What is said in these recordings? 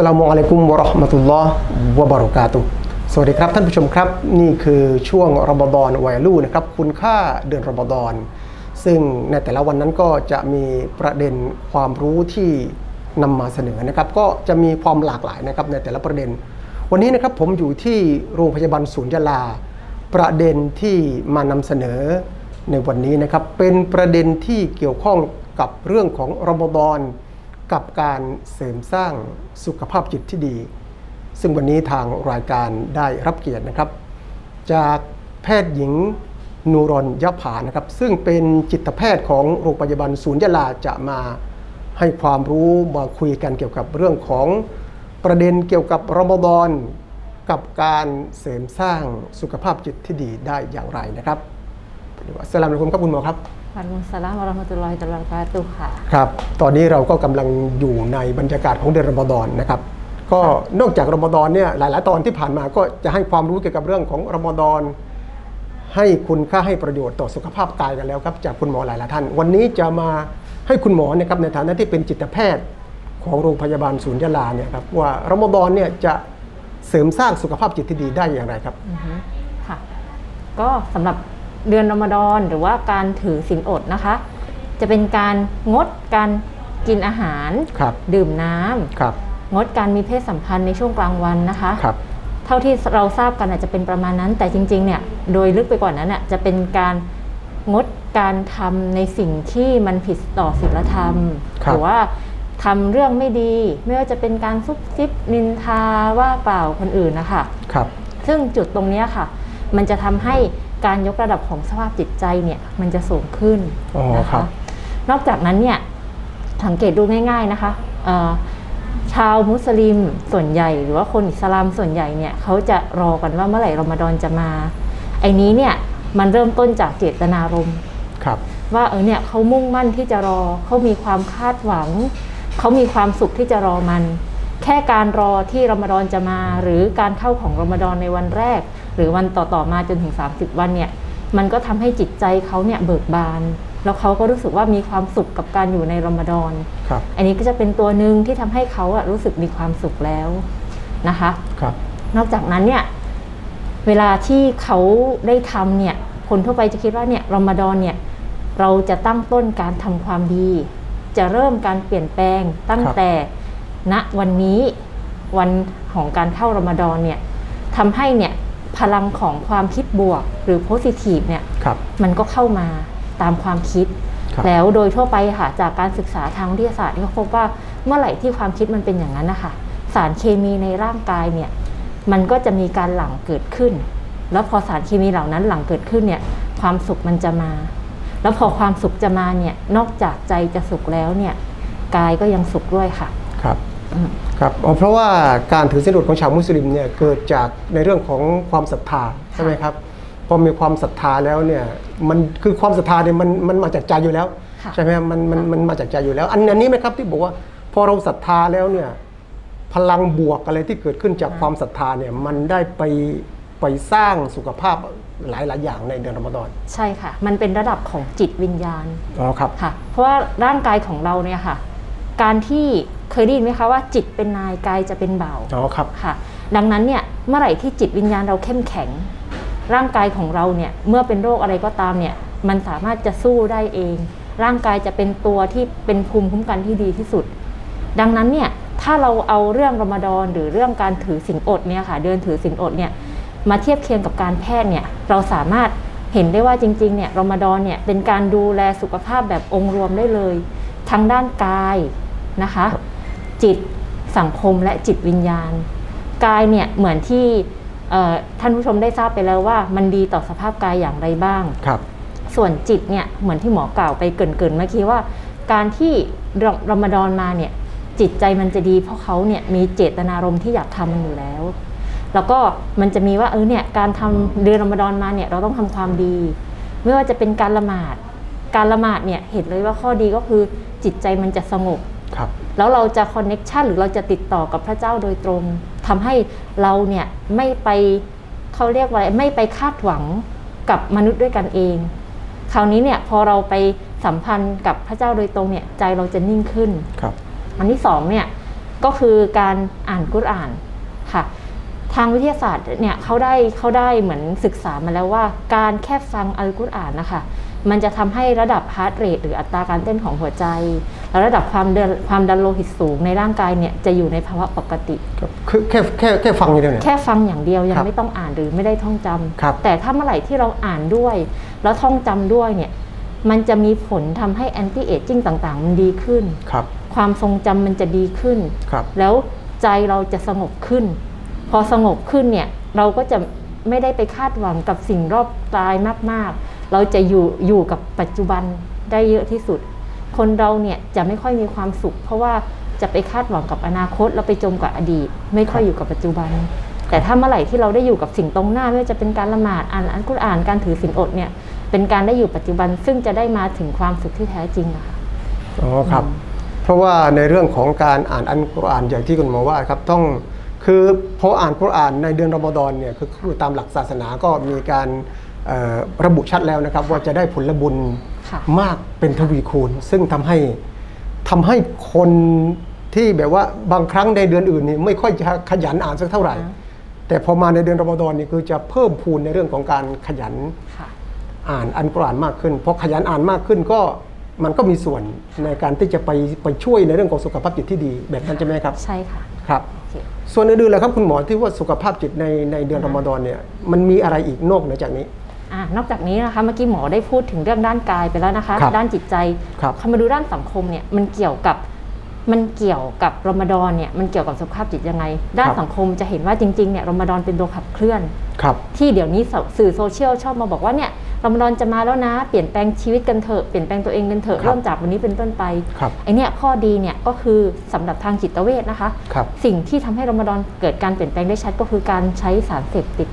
สลามุอะลัยกุมวะราะห์มะตุลลอฮ์วะบะเราะกาตุสวัสดีครับท่านผู้ชมครับ นี่คือช่วงรอมฎอนวัยรุ่นนะครับคุณค่าเดือนรอมฎอน ซึ่งในแต่ละวันนั้นก็จะมีประเด็นความรู้ที่นำมาเสนอนะครับ ก็จะมีความหลากหลายนะครับในแต่ละประเด็น วันนี้นะครับผมอยู่ที่โรงพยาบาลศูนย์ยาลา ประเด็นที่มานำเสนอในวันนี้นะครับเป็นประเด็นที่เกี่ยวข้องกับเรื่องของรอมฎอน กับการเสริมสร้างสุขภาพจิตที่ดี ซึ่งวันนี้ทางรายการได้รับเกียรตินะครับ จากแพทย์หญิงนูรอนยะผานะครับ ซึ่งเป็นจิตแพทย์ของโรงพยาบาลศูนย์ยะลาจะมาให้ความรู้มาคุยกันเกี่ยวกับเรื่องของประเด็นเกี่ยวกับรมฎอนกับการเสริมสร้างสุขภาพจิตที่ดีได้อย่างไรนะครับอัสสลามุอะลัยกุมครับคุณหมอครับ อะลัยกุมุสสลามวะเราะห์มะตุลลอฮิวะบะเราะกาตุฮ์ค่ะครับตอนนี้เราก็กำลังอยู่ในบรรยากาศของเดือนรอมฎอนนะครับก็นอกจากรอมฎอนเนี่ยหลาย ๆ ตอนที่ผ่านมาก็จะให้ความรู้เกี่ยวกับเรื่องของรอมฎอนให้คุณค่าให้ประโยชน์ต่อสุขภาพกายกันแล้วครับจากคุณหมอหลายๆท่าน วันนี้จะมาให้คุณหมอเนะครับในฐานะที่เป็นจิตแพทย์ของโรงพยาบาลศูนย์ยาลาเนี่ยครับว่ารอมฎอนเนี่ยจะเสริมสร้างสุขภาพจิตที่ดีได้อย่างไรครับอือฮึค่ะก็สำหรับ เดือนรอมฎอนหรือว่าการถือศีลอดนะคะ จะเป็นการงดการกินอาหารครับดื่มน้ำครับงดการมีเพศสัมพันธ์ในช่วงกลางวันนะคะครับเท่าที่เราทราบกันอาจจะเป็นประมาณนั้น แต่จริงๆเนี่ยโดยลึกไปกว่านั้นน่ะจะเป็นการงดการทำในสิ่งที่มันผิดต่อศีลธรรมครับหรือว่าทำเรื่องไม่ดี ไม่ว่าจะเป็นการซุบซิบนินทาว่าเปล่าคนอื่นนะคะครับ ซึ่งจุดตรงเนี้ยค่ะ มันจะทำให้ การยกระดับของสภาพจิตใจเนี่ยมันจะสูงขึ้นอ๋อนะครัคะบนอกจากนั้นเนี่ยสังเกตดูง่าย ๆนะคะเอ่อชาวมุสลิมส่วนใหญ่ หรือว่าคนอิสลามส่วนใหญ่เนี่ยเขาจะรอกันว่าเมื่อไหร่รอมฎอนจะมา ไอ้นี้เนี่ยมันเริ่มต้นจากเจตนารมณ์ครับว่าเออเนี่ยเขามุ่งมั่นที่จะรอเขามีความคาดหวังเขามีความสุขที่จะรอมันแค่การรอที่รอมฎอนจะมา หรือการเข้าของรอมฎอนในวันแรก หรือวันต่อๆมาจนถึง 30 วันเนี่ยมันก็ทำให้จิตใจเขาเนี่ยเบิกบาน แล้วเขาก็รู้สึกว่ามีความสุขกับการอยู่ในรอมฎอนครับอันนี้ก็จะเป็นตัวหนึ่งที่ทำให้เขาอะรู้สึกมีความสุขแล้วนะคะครับนอกจากนั้นเนี่ยเวลาที่เขาได้ทำเนี่ยคนทั่วไปจะคิดว่าเนี่ยรอมฎอนเนี่ยเราจะตั้งต้นการทำความดี จะเริ่มการเปลี่ยนแปลงตั้งครับแต่ ณวันนี้วันของการเข้ารอมฎอนเนี่ยทำให้เนี่ยพลังของความคิดบวกหรือ positive เนี่ยครับมันก็เข้ามาตามความคิดครับแล้วโดยทั่วไปค่ะจากการศึกษาทางวิทยาศาสตร์ที่เขาพบว่าเมื่อไหร่ที่ความคิดมันเป็นอย่างนั้นนะคะสารเคมีในร่างกายเนี่ยมันก็จะมีการหลั่งเกิดขึ้น แล้วพอสารเคมีเหล่านั้นหลั่งเกิดขึ้นเนี่ยความสุขมันจะมา แล้วพอความสุขจะมาเนี่ยนอกจากใจจะสุขแล้วเนี่ยกายก็ยังสุขด้วยค่ะ ครับอืมครับอ๋อเพราะว่าการถือศีลอดของชาวมุสลิมเนี่ยเกิดจากในเรื่องของความศรัทธาใช่ไหมครับพอมีความศรัทธาแล้วเนี่ยมันคือความศรัทธาเนี่ยมันมันมาจากใจอยู่แล้วค่ะใช่ไหมครับมันมันค่ะมันมาจากใจอยู่แล้ว อันอันนี้ไหมครับที่บอกว่าพอเราศรัทธาแล้วเนี่ยพลังบวกอะไรที่เกิดขึ้นจากความศรัทธาเนี่ยมันได้ไปไปสร้างสุขภาพหลายหลายๆอย่างในเดือนรอมฎอนใช่ค่ะ มันเป็นระดับของจิตวิญญาณอ๋อครับค่ะ เพราะว่าร่างกายของเราเนี่ยค่ะ การที่ เคยได้ยินไหมคะว่าจิตเป็นนายกายจะเป็นบ่าวอ๋อครับค่ะ ดังนั้นเนี่ยเมื่อไหร่ที่จิตวิญญาณเราเข้มแข็ง ร่างกายของเราเนี่ยเมื่อเป็นโรคอะไรก็ตามเนี่ยมันสามารถจะสู้ได้เอง ร่างกายจะเป็นตัวที่เป็นภูมิคุ้มกันที่ดีที่สุด ดังนั้นเนี่ยถ้าเราเอาเรื่องรอมฎอนหรือเรื่องการถือศีลอดเนี่ยค่ะ เดินถือศีลอดเนี่ยมาเทียบเคียงกับการแพทย์เนี่ยเราสามารถเห็นได้ว่าจริงๆเนี่ยรอมฎอนเนี่ยเป็นการดูแลสุขภาพแบบองค์รวมได้เลย ทั้งด้านกายนะคะ จิตสังคมและจิตวิญญาณ กายเนี่ยเหมือนที่เอ่อท่านผู้ชมได้ทราบไปแล้วว่า มันดีต่อสภาพกายอย่างไรบ้างครับส่วนจิตเนี่ยเหมือนที่หมอกล่าวไปเกรินๆเมื่อกี้ว่า การที่รรอมฎอนมาเนี่ยจิตใจมันจะดีเพราะเขาเนี่ยมีเจตนารมณ์ที่อยากทำมันอยู่แล้ว แล้วก็มันจะมีว่าเออเนี่ยการทำเดือนรอมฎอนมาเนี่ยเราต้องทำความดี ไม่ว่าจะเป็นการละหมาด การละหมาดเนี่ยเห็นเลยว่าข้อดีก็คือจิตใจมันจะสงบครับ แล้วเราจะคอนเน็ชันหรือเราจะติดต่อกับพระเจ้าโดยตรงทำให้เราเนี่ยไม่ไปเขาเรียกว่าอะไรไม่ไปคาดหวังกับมนุษย์ด้วยกันเอง คราวนี้เนี่ยพอเราไปสัมพันธ์กับพระเจ้าโดยตรงเนี่ยใจเราจะนิ่งขึ้นครับ อันที่สองเนี่ยก็คือการอ่านกุรอานค่ะ ทางวิทยาศาสตร์เนี่ยเขาได้เขาได้เหมือนศึกษามาแล้วว่า การแค่ฟังอัลกุรอานนะคะมันจะทำให้ระดับฮาร์ดเรทหรืออัตราการเต้นของหัวใจ และระดับความเดินความดันโลหิตสูงในร่างกายเนี่ยจะอยู่ในภาวะปกติครับคือแค่แค่แค่ฟังอย่างเดียวเนี่ย แค่ฟังอย่างเดียวยัคงรับไม่ต้องอ่านหรือไม่ได้ท่องจำครับ แต่ถ้าเมื่อไหร่ที่เราอ่านด้วย แล้วท่องจำด้วยเนี่ยมันจะมีผลทำให้แอนตี้เอจจิ้งต่างๆ มันดีขึ้น ครับ ความทรงจำมันจะดีขึ้น ครับ แล้วใจเราจะสงบขึ้น พอสงบขึ้นเนี่ยเราก็จะไม่ได้ไปคาดหวังกับสิ่งรอบกายมาก ๆ เราจะอยู่อยู่กับปัจจุบันได้เยอะที่สุด คนเราเนี่ยจะไม่ค่อยมีความสุข เพราะว่าจะไปคาดหวังกับอนาคตแล้วไปจมกับอดีต ไม่ค่อยอยู่กับปัจจุบัน แต่ถ้าเมื่อไหร่ที่เราได้อยู่กับสิ่งตรงหน้าไม่ว่าจะเป็นการละหมาดอ่านอัลกุรอานการถือศีลอดเนี่ยเป็นการได้อยู่ปัจจุบันซึ่งจะได้มาถึงความสุขที่แท้จริงอะค่ะอ๋อครับ เพราะว่าในเรื่องของการอ่านอัลกุรอานอย่างที่คุณหมอว่าครับต้องคือพออ่านกุรอานในเดือนรอมฎอนเนี่ยคือคือตามหลักศาสนาก็มีการเอ่อระบุชัดแล้วนะครับ ว่าจะได้ผลบุญค่ะ มากเป็นทวีคูณ ซึ่งทำให้ทำให้คนที่แบบว่าบางครั้งในเดือนอื่นนี่ไม่ค่อยจะขยันอ่านสักเท่าไหร่อ่าแต่พอมาในเดือนรอมฎอนนี่คือจะเพิ่มพูนในเรื่องของการขยันค่ะอ่านอันกุรอานมากขึ้นพอขยันอ่านมากขึ้นก็มันก็มีส่วนในการที่จะไปไปช่วยในเรื่องของสุขภาพจิตที่ดีแบบนั้นใช่ไหมครับ ใช่ค่ะครับโอเคส่วนอื่นๆแล้วครับคุณหมอที่ว่าสุขภาพจิตในในเดือนรอมฎอนเนี่ยมันมีอะไรอีกนอกเหนือจากนี้ อ่านอกจากนี้นะคะเมื่อกี้หมอได้พูดถึงเรื่องด้านกายไปแล้วนะคะครับด้านจิตใจครับคำมาดูด้านสังคมเนี่ยมันเกี่ยวกับมันเกี่ยวกับรอมฎอนเนี่ยมันเกี่ยวกับสุขภาพจิตยังไง ด้านสังคมจะเห็นว่าจริงๆเนี่ยรอมฎอนเป็นตัวขับเคลื่อนครับที่เดี๋ยวนี้สื่อโซเชียลชอบมาบอกว่าเนี่ยรอมฎอนจะมาแล้วนะ เปลี่ยนแปลงชีวิตกันเถอะเปลี่ยนแปลงตัวเองกันเถอะครับเริ่มจากวันนี้เป็นต้นไปครับไอเนี่ยข้อดีเนี่ยก็คือสำหรับทางจิตเวชนะคะครับสิ่งที่ทำให้รอมฎอนเกิดการเปลี่ยนแปลงได้ชัดก็คือการใช้สารเสพติด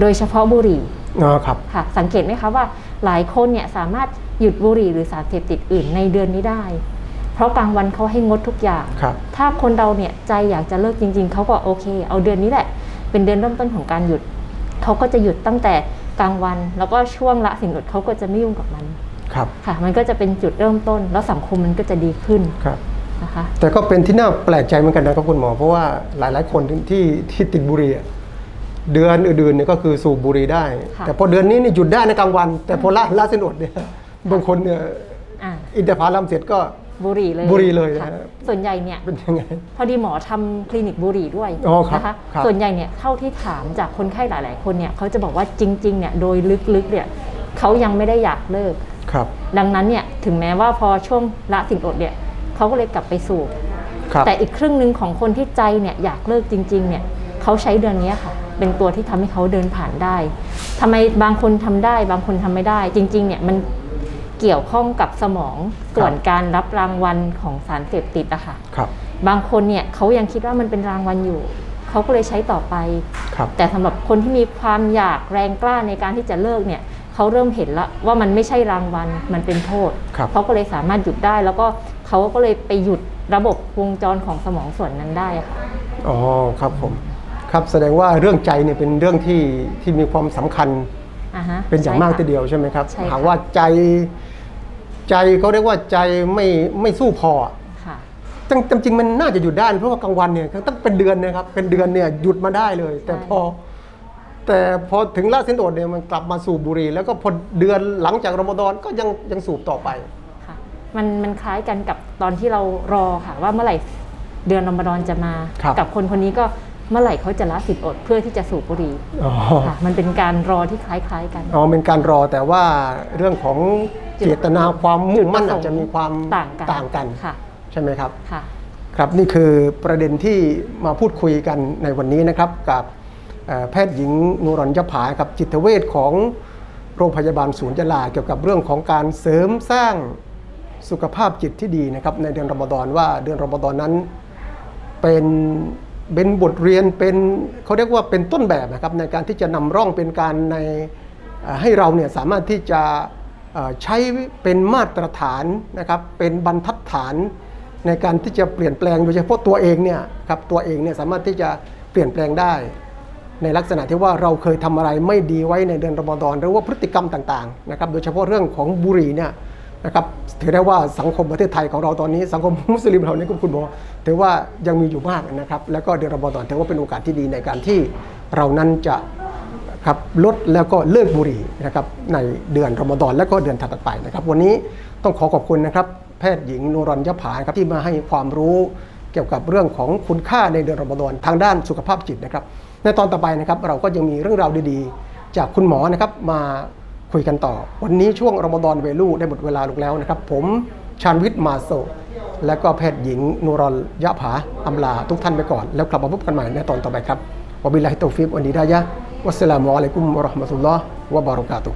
โดยเฉพาะบุหรี่ อ๋อครับค่ะสังเกตไหมคะว่าหลายคนเนี่ยสามารถหยุดบุหรี่หรือสารเสพติดอื่นในเดือนนี้ได้ เพราะกลางวันเขาให้งดทุกอย่าง ครับ ถ้าคนเราเนี่ยใจอยากจะเลิกจริง ๆ เขาก็โอเค เอาเดือนนี้แหละ เป็นเดือนเริ่มต้นของการหยุด เขาก็จะหยุดตั้งแต่กลางวัน แล้วก็ช่วงละสิ่งอดเขาก็จะไม่ยุ่งกับมัน ครับ ค่ะ มันก็จะเป็นจุดเริ่มต้น แล้วสังคมมันก็จะดีขึ้นครับ นะคะ แต่ก็เป็นที่น่าแปลกใจเหมือนกันนะครับคุณหมอ เพราะว่าหลาย ๆ คนที่ที่ติดบุหรี่อะ เดือนอื่นๆเนี่ยก็คือสูบบุหรี่ได้ ค่ะ แต่พอเดือนนี้นี่หยุดได้ในกลางวัน แต่พอละละเส้นอดเนี่ยบางคนเนี่ยอ่าอินทผลัมเสร็จก็ บุหรี่เลยบุหรี่เลยนะค่ะฮะ ส่วนใหญ่เนี่ย เป็นยังไง พอดีหมอทำคลินิกบุหรี่ด้วยอ๋อครับนะคะ ครับ ส่วนใหญ่เนี่ยเท่าที่ถามจากคนไข้หลาย ๆ คนเนี่ยเขาจะบอกว่าจริง ๆ เนี่ยโดยลึก ๆ เนี่ยเขายังไม่ได้อยากเลิก ครับดังนั้นเนี่ยถึงแม้ว่าพอช่วงละสิ่งอดเนี่ยเขาก็เลยกลับไปสูบ ครับ แต่อีกครึ่งหนึ่งของคนที่ใจเนี่ยอยากเลิกจริง ๆ เนี่ยเขาใช้เดือนนี้ค่ะ เป็นตัวที่ทำให้เขาเดินผ่านได้ทำไมบางคนทำได้ บางคนทำไม่ได้ จริง ๆ เนี่ยมันเกี่ยวข้องกับสมองส่วนการรับรางวัลของสารเสพติดอะค่ะครับ บางคนเนี่ยเขายังคิดว่ามันเป็นรางวัลอยู่ เขาก็เลยใช้ต่อไปครับแต่สำหรับคนที่มีความอยากแรงกล้าในการที่จะเลิกเนี่ยเขาเริ่มเห็นแล้วว่ามันไม่ใช่รางวัลมันเป็นโทษครับเขาก็เลยสามารถหยุดได้ แล้วก็เขาก็เลยไปหยุดระบบวงจรของสมองส่วนนั้นได้ค่ะอ๋อครับผม ครับแสดงว่าเรื่องใจเนี่ยเป็นเรื่องที่ที่มีความสำคัญอ่าฮะเป็นอย่างมากใช่ทีค่ะเดียวใช่ไหมครับใช่ค่ะ หากว่าใจใจเขาเรียกว่าใจไม่ไม่สู้พออะค่ะ จริงจริงๆมันน่าจะหยุดได้เพราะว่ากลางวันเนี่ยตั้งเป็นเดือนนะครับเป็นเดือนเนี่ยหยุดมาได้เลย แต่ใช่ พอ แต่พอถึงละสินอดเนี่ยมันกลับมาสูบบุหรี่แล้วก็พอเดือนหลังจากรอมฎอนก็ยังยังสูบต่อไป ค่ะ มันมันคล้ายกันกับตอนที่เรารอค่ะ ว่าเมื่อไหร่เดือนรอมฎอนจะมา ครับ กับคนคนนี้ก็ เมื่อไหร่เขาจะละสิทธิ์อดเพื่อที่จะสูบบุหรี่อ๋อค่ะมันเป็นการรอที่คล้ายๆกัน อ๋อเป็นการรอแต่ว่าเรื่องของเจตนาความมุ่งมั่นอาจจะมีความต่างกันต่างกันค่ะใช่ไหมครับค่ะครับนี่คือประเด็นที่มาพูดคุยกันในวันนี้นะครับกับเอ่อแพทย์หญิงนูรอนยผาครับจิตเวชของโรงพยาบาลศูนย์ยะลาเกี่ยวกับเรื่องของการเสริมสร้างสุขภาพจิตที่ดีนะครับในเดือนรอมฎอนว่าเดือนรอมฎอนนั้นเป็น เป็นบทเรียนเป็นเขาเรียกว่าเป็นต้นแบบนะครับในการที่จะนำร่องเป็นการในให้เราเนี่ยสามารถที่จะใช้เป็นมาตรฐานนะครับเป็นบรรทัดฐานในการที่จะเปลี่ยนแปลงโดยเฉพาะตัวเองเนี่ยครับตัวเองเนี่ยสามารถที่จะเปลี่ยนแปลงได้ ในลักษณะที่ว่าเราเคยทำอะไรไม่ดีไว้ในเดือนรอมฎอนหรือว่าพฤติกรรมต่างๆนะครับโดยเฉพาะเรื่องของบุหรี่เนี่ย นะครับถือได้ว่าสังคมประเทศไทยของเราตอนนี้สังคมมุสลิมเราเนี่ยคุณคุณหมอถือว่ายังมีอยู่มากนะครับแล้วก็เดือนรอมฎอนถือว่าเป็นโอกาสที่ดีในการที่เรานั้นจะครับลดแล้วก็เลิกบุหรี่นะครับในเดือนรอมฎอนแล้วก็เดือนถัดไปนะครับ วันนี้ต้องขอขอบคุณนะครับแพทย์หญิงนรอนยะผาครับที่มาให้ความรู้เกี่ยวกับเรื่องของคุณค่าในเดือนรอมฎอนทางด้านสุขภาพจิตนะครับ ในตอนต่อไปนะครับเราก็ยังมีเรื่องราวดีๆ จากคุณหมอนะครับมา คุยกันต่อ วันนี้ช่วงรอมฎอนเวลูได้หมดเวลาลงแล้วนะครับ ผมชานวิทย์มาโซ และก็แพทย์หญิงนูรอนยะผาอำลาทุกท่านไปก่อน แล้วกลับมาพบกันใหม่ในตอนต่อไปครับวบิลลาฮิตอฟิกวันดีดายะวัสสลามุอะลัยกุมวะราะห์มะตุลลอฮ์วะบารุกาตุ